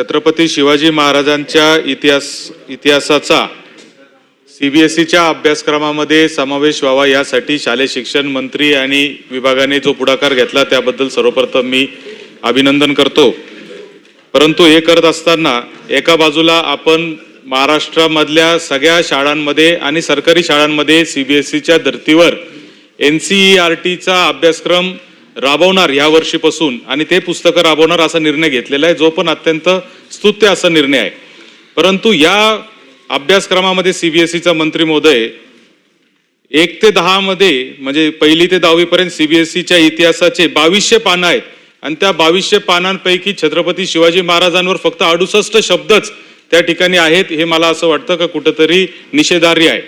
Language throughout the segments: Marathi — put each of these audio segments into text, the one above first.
छत्रपती शिवाजी महाराजांच्या इतिहास इतिहासाचा सी बी एस ईच्या अभ्यासक्रमामध्ये समावेश व्हावा यासाठी शालेय शिक्षण मंत्री आणि विभागाने जो पुढाकार घेतला त्याबद्दल सर्वप्रथम मी अभिनंदन करतो. परंतु हे करत असताना एका बाजूला आपण महाराष्ट्रामधल्या सगळ्या शाळांमध्ये आणि सरकारी शाळांमध्ये सी बी एस ईच्या धर्तीवर एन सी ई आर टीचा अभ्यासक्रम राबवणार या वर्षीपासून. आणि ते पुस्तकं राबवणार असा निर्णय घेतलेला आहे जो पण अत्यंत स्तुत्य असा निर्णय आहे. परंतु या अभ्यासक्रमामध्ये सीबीएसईचा मंत्री महोदय एक ते दहामध्ये म्हणजे पहिली ते दहावी पर्यंत सीबीएसईच्या इतिहासाचे बावीसशे पानं आहेत. आणि त्या बावीसशे पानांपैकी छत्रपती शिवाजी महाराजांवर फक्त अडुसष्ट शब्दच त्या ठिकाणी आहेत हे मला असं वाटतं का कुठंतरी निषेधार्य आहे.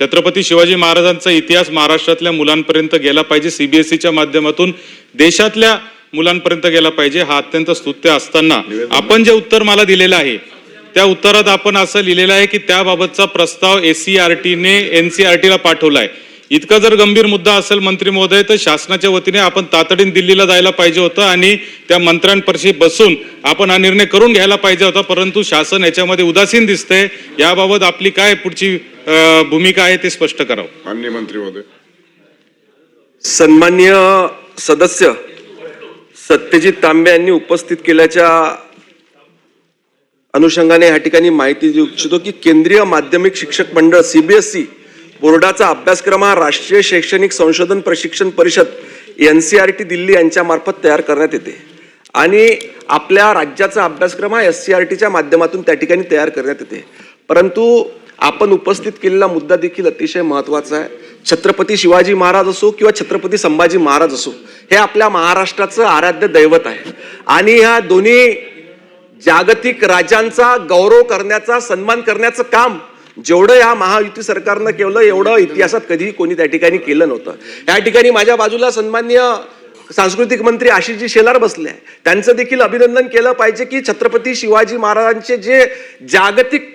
छत्रपती शिवाजी महाराजांचा इतिहास महाराष्ट्रातल्या मुलांपर्यंत गेला पाहिजे. सीबीएसईच्या माध्यमातून देशातल्या मुलांपर्यंत गेला पाहिजे. हा अत्यंत स्तुत्य असताना आपण जे उत्तर मला दिलेलं आहे त्या उत्तरात आपण असं लिहिलेलं आहे की त्याबाबतचा प्रस्ताव एस सी आर टीने इतका जर गंभीर मुद्दा असेल मंत्री महोदय तर शासनाच्या वतीने आपण तातडीने दिल्लीला जायला पाहिजे होतं आणि त्या मंत्र्यांपाशी बसून आपण हा निर्णय करून घ्यायला पाहिजे होता परंतु शासन याच्यामध्ये उदासीन दिसतंय. याबाबत आपली काय पुढची भूमिका आहे ते स्पष्ट करावं. मान्य मंत्री महोदय. सन्मान्य सदस्य सत्यजित तांबे यांनी उपस्थित केल्याच्या अनुषंगाने या ठिकाणी माहिती देऊ इच्छितो की केंद्रीय माध्यमिक शिक्षक मंडळ सीबीएसई बोर्डाचा अभ्यासक्रम हा राष्ट्रीय शैक्षणिक संशोधन प्रशिक्षण परिषद N C R T Delhi यांच्यामार्फत तयार करण्यात येते. आणि आपल्या राज्याचा अभ्यासक्रम हा एस सी आर टीच्या माध्यमातून त्या ठिकाणी तयार करण्यात येते. परंतु आपण उपस्थित केलेला मुद्दा देखील अतिशय महत्त्वाचा आहे. छत्रपती शिवाजी महाराज असो किंवा छत्रपती संभाजी महाराज असो हे आपल्या महाराष्ट्राचं आराध्य दैवत आहे. आणि ह्या दोन्ही जागतिक राजांचा गौरव करण्याचा सन्मान करण्याचं काम जेवढं या महायुती सरकारनं केलं एवढं इतिहासात कधीही कोणी त्या ठिकाणी केलं नव्हतं. या ठिकाणी माझ्या बाजूला सन्मान्य सांस्कृतिक मंत्री आशिषजी शेलार बसले. त्यांचं देखील अभिनंदन केलं पाहिजे की छत्रपती शिवाजी महाराजांचे जे जागतिक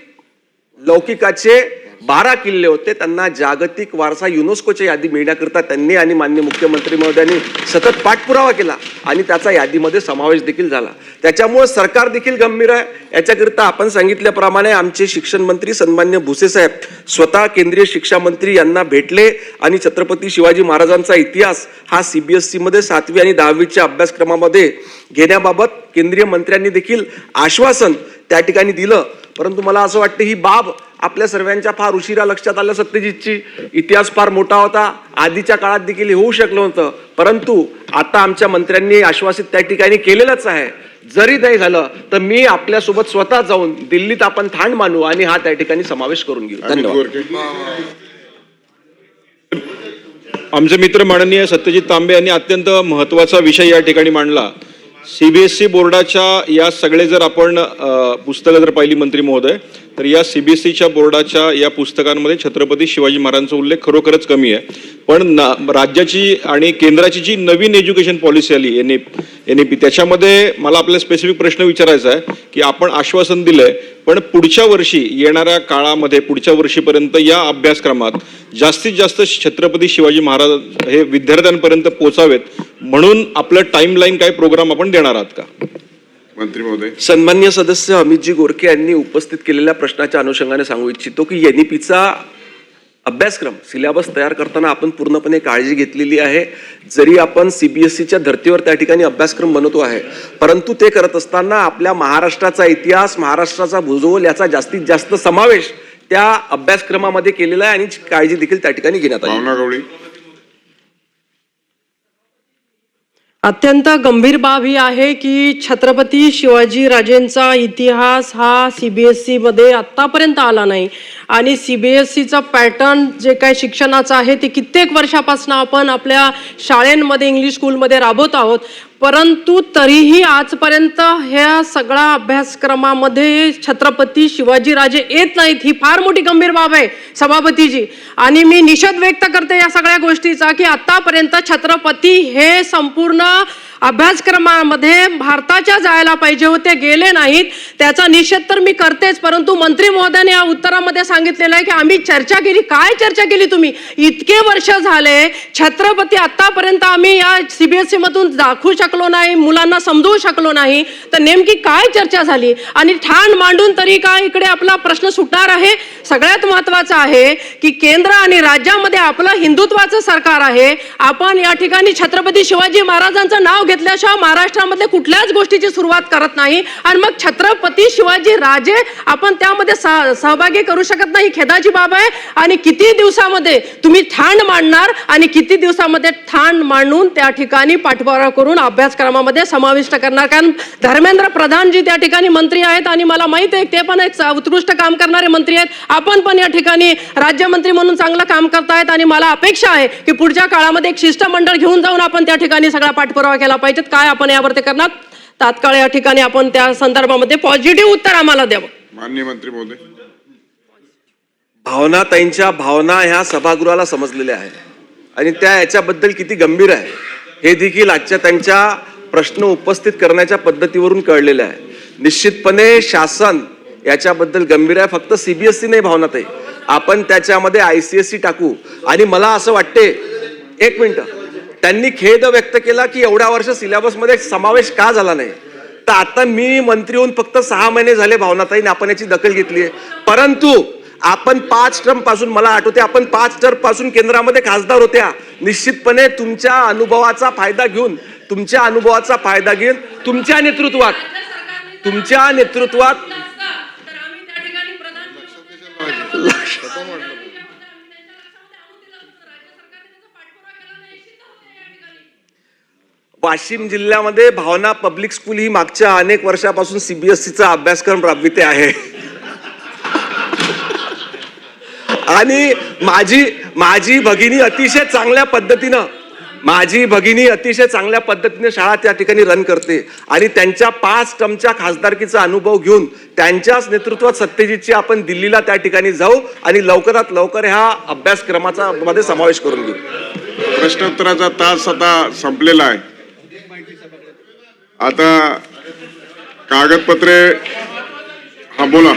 लौकिकाचे बारा किल्ले होते. त्यांना जागतिक वारसा युनेस्कोच्या यादी मिळण्याकरता त्यांनी आणि मान्य मुख्यमंत्री महोदयांनी सतत पाठपुरावा केला आणि त्याचा यादीमध्ये समावेश देखील झाला. त्याच्यामुळे सरकार देखील गंभीर आहे. याच्याकरिता आपण सांगितल्याप्रमाणे आमचे शिक्षण मंत्री सन्मान्य भुसे साहेब स्वतः केंद्रीय शिक्षा मंत्री यांना भेटले आणि छत्रपती शिवाजी महाराजांचा इतिहास हा सीबीएसई मध्ये सातवी आणि दहावीच्या अभ्यासक्रमामध्ये घेण्याबाबत केंद्रीय मंत्र्यांनी देखील आश्वासन त्या ठिकाणी दिलं. परंतु मला असं वाटतं ही बाब आपल्या सर्वांच्या फार उशिरा लक्षात आलं सत्यजितची. इतिहास फार मोठा होता. आधीच्या काळात देखील होऊ शकलं होतं परंतु आता आमच्या मंत्र्यांनी आश्वासित त्या ठिकाणी केलेलंच आहे. जरी नाही झालं तर मी आपल्यासोबत स्वतः जाऊन दिल्लीत आपण ठाण मानू आणि हा त्या ठिकाणी समावेश करून घेऊ. धन्यवाद. आमचे मित्र माननीय सत्यजित तांबे यांनी अत्यंत महत्त्वाचा विषय या ठिकाणी मांडला. सीबीएसई बोर्डाच्या या सगळे जर आपण पुस्तकं जर पाहिली मंत्री महोदय तर या सीबीएसईच्या बोर्डाच्या या पुस्तकांमध्ये छत्रपती शिवाजी महाराजांचा उल्लेख खरोखरच कमी आहे. पण ना राज्याची आणि केंद्राची जी नवीन एज्युकेशन पॉलिसी आली N A N A P त्याच्यामध्ये मला आपल्याला स्पेसिफिक प्रश्न विचारायचा आहे की आपण आश्वासन दिलंय पण पुढच्या वर्षी येणाऱ्या काळामध्ये पुढच्या वर्षीपर्यंत या अभ्यासक्रमात जास्तीत जास्त छत्रपती शिवाजी महाराज हे विद्यार्थ्यांपर्यंत पोचावेत म्हणून आपलं टाइम लाईन काय प्रोग्राम आपण देणार आहात का? मंत्री महोदय. सन्मान्य सदस्य अमितजी गोरखे यांनी उपस्थित केलेल्या प्रश्नाच्या अनुषंगाने सांगू इच्छितो की एनईपीचा अभ्यासक्रम सिलेबस तयार करताना आपण पूर्णपणे काळजी घेतलेली आहे. जरी आपण सीबीएसईच्या धर्तीवर त्या ठिकाणी अभ्यासक्रम बनवतो आहे परंतु ते करत असताना आपल्या महाराष्ट्राचा इतिहास महाराष्ट्राचा भूगोल याचा जास्तीत जास्त समावेश त्या अभ्यासक्रमामध्ये केलेला आहे आणि काळजी देखील त्या ठिकाणी घेण्यात आली भावना गवळी अत्यंत गंभीर बाब ही आहे की छत्रपती शिवाजी राजेंचा इतिहास हा सी बी एस सीमध्ये आत्तापर्यंत आला नाही. आणि सी बी एस सीचा पॅटर्न जे काय शिक्षणाचं आहे ते कित्येक वर्षापासून आपण आपल्या शाळेंमध्ये इंग्लिश स्कूलमध्ये राबवत आहोत. परंतु तरीही आजपर्यंत ह्या सगळ्या अभ्यासक्रमामध्ये छत्रपती शिवाजीराजे येत नाहीत. ही फार मोठी गंभीर बाब आहे सभापतीजी. आणि मी निषेध व्यक्त करते या सगळ्या गोष्टीचा की आतापर्यंत छत्रपती हे संपूर्ण अभ्यासक्रमामध्ये भारताच्या जायला पाहिजे होते गेले नाहीत. त्याचा निषेध तर मी करतेच परंतु मंत्री महोदयाने या उत्तरामध्ये सांगितलेलं आहे की आम्ही चर्चा केली. काय चर्चा केली तुम्ही? इतके वर्ष झाले छत्रपती आतापर्यंत आम्ही या सीबीएसई मधून दाखवू शकलो नाही मुलांना समजवू शकलो नाही. तर नेमकी काय चर्चा झाली? आणि ठाण मांडून तरी का इकडे आपला प्रश्न सुटणार आहे? सगळ्यात महत्वाचं आहे की केंद्र आणि राज्यामध्ये आपलं हिंदुत्वाचं सरकार आहे. आपण या ठिकाणी छत्रपती शिवाजी महाराजांचं नाव घेतल्याशिवाय महाराष्ट्रामधल्या कुठल्याच गोष्टीची सुरुवात करत नाही. आणि मग छत्रपती शिवाजी राजे आपण त्यामध्ये सह- सहभागी करू शकत नाही. खेदाची बाब आहे. आणि किती दिवसामध्ये तुम्ही ठाण मांडणार आणि किती दिवसामध्ये ठाण मांडून त्या ठिकाणी पाठपुरावा करून अभ्यासक्रमामध्ये समाविष्ट करणार. कारण धर्मेंद्र प्रधान जी त्या ठिकाणी मंत्री आहेत आणि मला माहीत आहे ते पण एक उत्कृष्ट काम करणारे मंत्री आहेत. आपण पण या ठिकाणी राज्यमंत्री म्हणून चांगलं काम करतायत आणि मला अपेक्षा आहे की पुढच्या काळामध्ये एक शिष्टमंडळ घेऊन जाऊन आपण त्या ठिकाणी सगळा पाठपुरावा केला पाहिजे काय आपण यावरती करणार? तात्काळ या ठिकाणी आपण त्या संदर्भामध्ये पॉझिटिव्ह उत्तर आम्हाला द्यावं. माननीय मंत्री महोदय. भावनाताईंच्या भावना ह्या सभागृहाला समजलेल्या आहे आणि त्या याच्याबद्दल किती गंभीर आहे हे देखील आजच्या त्यांच्या प्रश्न उपस्थित करण्याच्या पद्धतीवरून कळलेलं आहे. निश्चितपणे शासन याच्याबद्दल गंभीर आहे. फक्त सीबीएसई नाही भावनाताई आपण त्याच्यामध्ये आय सी एस सी टाकू. आणि मला असं वाटते एक मिनिट. त्यांनी खेद व्यक्त केला की एवढ्या वर्ष सिलेबसमध्ये समावेश का झाला नाही? तर आता मी मंत्री होऊन फक्त सहा महिने झाले भावनाताईने आपण याची दखल घेतली आहे. परंतु आपण पाच टर्मपासून मला आठवते आपण पाच टर्मपासून केंद्रामध्ये खासदार होत्या. निश्चितपणे तुमच्या अनुभवाचा फायदा घेऊन तुमच्या अनुभवाचा फायदा घेऊन तुमच्या नेतृत्वात तुमच्या नेतृत्वात वाशिम जिल्ह्यामध्ये भावना पब्लिक स्कूल ही मागच्या अनेक वर्षापासून सीबीएसईचा अभ्यासक्रम राबविते आहे. आणि माझी माझी भगिनी अतिशय चांगल्या पद्धतीनं माझी भगिनी अतिशय चांगल्या पद्धतीने शाळा त्या ठिकाणी रन करते आणि त्यांच्या पाच टर्मच्या खासदारकीचा अनुभव घेऊन त्यांच्याच नेतृत्वात सत्यजितची आपण दिल्लीला त्या ठिकाणी जाऊ आणि लवकरात लवकर ह्या अभ्यासक्रमाचा मध्ये समावेश करून घेऊ. प्रश्नोत्तराचा तास आता संपलेला आहे. आता कागदपत्रे हा बोला.